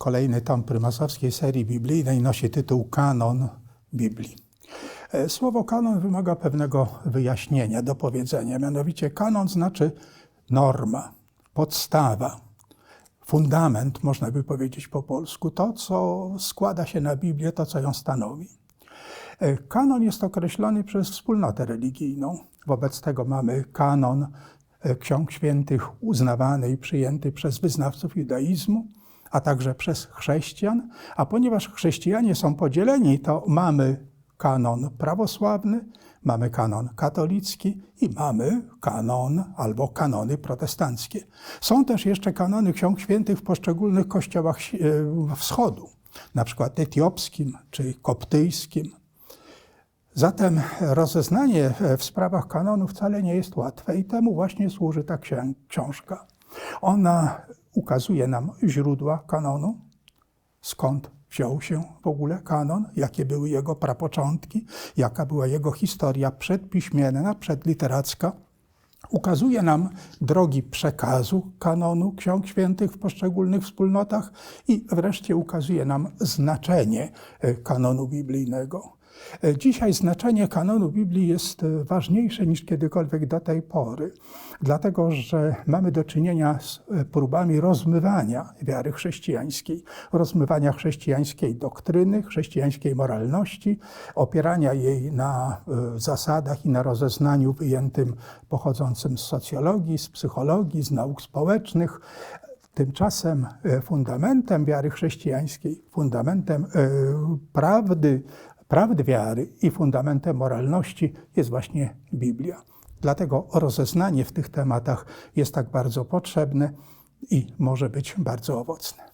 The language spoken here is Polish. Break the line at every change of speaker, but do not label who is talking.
Kolejny tom prymasowskiej serii biblijnej nosi tytuł Kanon Biblii. E, Słowo kanon wymaga pewnego wyjaśnienia, dopowiedzenia. Mianowicie kanon znaczy norma, podstawa, fundament, można by powiedzieć po polsku, to, co składa się na Biblię, to, co ją stanowi. E, Kanon jest określony przez wspólnotę religijną. Wobec tego mamy kanon e, ksiąg świętych uznawany i przyjęty przez wyznawców judaizmu, a także przez chrześcijan. A ponieważ chrześcijanie są podzieleni, to mamy kanon prawosławny, mamy kanon katolicki i mamy kanon albo kanony protestanckie. Są też jeszcze kanony ksiąg świętych w poszczególnych kościołach e, wschodu, na przykład etiopskim czy koptyjskim. Zatem rozeznanie w sprawach kanonu wcale nie jest łatwe i temu właśnie służy ta książka. Ona ukazuje nam źródła kanonu, skąd wziął się w ogóle kanon, jakie były jego prapoczątki, jaka była jego historia przedpiśmienna, przedliteracka. Ukazuje nam drogi przekazu kanonu ksiąg świętych w poszczególnych wspólnotach i wreszcie ukazuje nam znaczenie e, kanonu biblijnego. E, Dzisiaj znaczenie kanonu Biblii jest e, ważniejsze niż kiedykolwiek do tej pory, dlatego że mamy do czynienia z e, próbami rozmywania wiary chrześcijańskiej, rozmywania chrześcijańskiej doktryny, chrześcijańskiej moralności, opierania jej na zasadach i na rozeznaniu wyjętym pochodzącym z socjologii, z psychologii, z nauk społecznych. Tymczasem fundamentem wiary chrześcijańskiej, fundamentem prawdy, prawdy wiary i fundamentem moralności jest właśnie Biblia. Dlatego rozeznanie w tych tematach jest tak bardzo potrzebne i może być bardzo owocne.